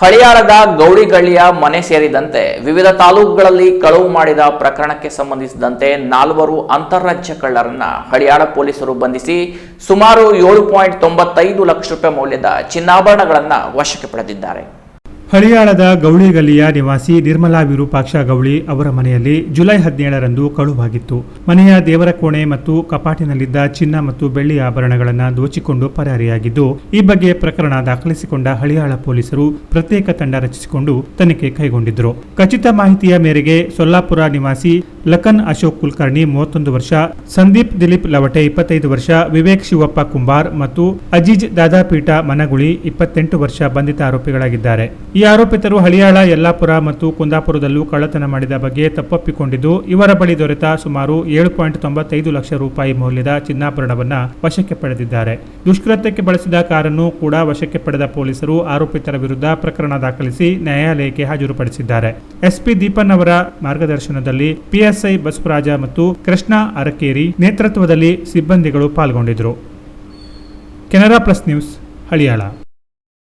ಹಳಿಯಾಳದ ಗೌಡಿಗಳ್ಳಿಯ ಮನೆ ಸೇರಿದಂತೆ ವಿವಿಧ ತಾಲೂಕುಗಳಲ್ಲಿ ಕಳವು ಮಾಡಿದ ಪ್ರಕರಣಕ್ಕೆ ಸಂಬಂಧಿಸಿದಂತೆ ನಾಲ್ವರು ಅಂತಾರಾಜ್ಯ ಕಳ್ಳರನ್ನ ಹಳಿಯಾಳ ಪೊಲೀಸರು ಬಂಧಿಸಿ ಸುಮಾರು ಏಳು ಪಾಯಿಂಟ್ ತೊಂಬತ್ತೈದು ಲಕ್ಷ ರೂಪಾಯಿ ಮೌಲ್ಯದ ಚಿನ್ನಾಭರಣಗಳನ್ನು ವಶಕ್ಕೆ ಪಡೆದಿದ್ದಾರೆ. ಹಳಿಯಾಳದ ಗೌಳಿಗಲ್ಲಿಯ ನಿವಾಸಿ ನಿರ್ಮಲಾ ವಿರೂಪಾಕ್ಷ ಗೌಳಿ ಅವರ ಮನೆಯಲ್ಲಿ ಜುಲೈ ಹದಿನೇಳರಂದು ಕಳುವಾಗಿತ್ತು. ಮನೆಯ ದೇವರ ಕೋಣೆ ಮತ್ತು ಕಪಾಟಿನಲ್ಲಿದ್ದ ಚಿನ್ನ ಮತ್ತು ಬೆಳ್ಳಿ ಆಭರಣಗಳನ್ನು ದೋಚಿಕೊಂಡು ಪರಾರಿಯಾಗಿದ್ದು, ಈ ಬಗ್ಗೆ ಪ್ರಕರಣ ದಾಖಲಿಸಿಕೊಂಡ ಹಳಿಯಾಳ ಪೊಲೀಸರು ಪ್ರತ್ಯೇಕ ತಂಡ ರಚಿಸಿಕೊಂಡು ತನಿಖೆ ಕೈಗೊಂಡಿದ್ದರು. ಖಚಿತ ಮಾಹಿತಿಯ ಮೇರೆಗೆ ಸೊಲ್ಲಾಪುರ ನಿವಾಸಿ ಲಖನ್ ಅಶೋಕ್ ಕುಲಕರ್ಣಿ ಮೂವತ್ತೊಂದು ವರ್ಷ, ಸಂದೀಪ್ ದಿಲೀಪ್ ಲವಟೆ ಇಪ್ಪತ್ತೈದು ವರ್ಷ, ವಿವೇಕ್ ಶಿವಪ್ಪ ಕುಂಬಾರ್ ಮತ್ತು ಅಜೀಜ್ ದಾದಾಪೀಠ ಮನಗುಳಿ ಇಪ್ಪತ್ತೆಂಟು ವರ್ಷ ಬಂಧಿತ ಆರೋಪಿಗಳಾಗಿದ್ದಾರೆ. ಈ ಆರೋಪಿತರು ಹಳಿಯಾಳ, ಯಲ್ಲಾಪುರ ಮತ್ತು ಕುಂದಾಪುರದಲ್ಲೂ ಕಳ್ಳತನ ಮಾಡಿದ ಬಗ್ಗೆ ತಪ್ಪೊಪ್ಪಿಕೊಂಡಿದ್ದು, ಇವರ ಬಳಿ ದೊರೆತ ಸುಮಾರು ಏಳು ಪಾಯಿಂಟ್ ತೊಂಬತ್ತೈದು ಲಕ್ಷ ರೂಪಾಯಿ ಮೌಲ್ಯದ ಚಿನ್ನಾಭರಣವನ್ನು ವಶಕ್ಕೆ ಪಡೆದಿದ್ದಾರೆ. ದುಷ್ಕೃತ್ಯಕ್ಕೆ ಬಳಸಿದ ಕಾರನ್ನು ಕೂಡ ವಶಕ್ಕೆ ಪಡೆದ ಪೊಲೀಸರು ಆರೋಪಿತರ ವಿರುದ್ಧ ಪ್ರಕರಣ ದಾಖಲಿಸಿ ನ್ಯಾಯಾಲಯಕ್ಕೆ ಹಾಜರುಪಡಿಸಿದ್ದಾರೆ. ಎಸ್ಪಿ ದೀಪನ್ ಅವರ ಮಾರ್ಗದರ್ಶನದಲ್ಲಿ ಪಿಎಸ್ಐ ಬಸವರಾಜ ಮತ್ತು ಕೃಷ್ಣ ಅರಕೇರಿ ನೇತೃತ್ವದಲ್ಲಿ ಸಿಬ್ಬಂದಿಗಳು ಪಾಲ್ಗೊಂಡಿದ್ದರು. Canara plus news Haliyal.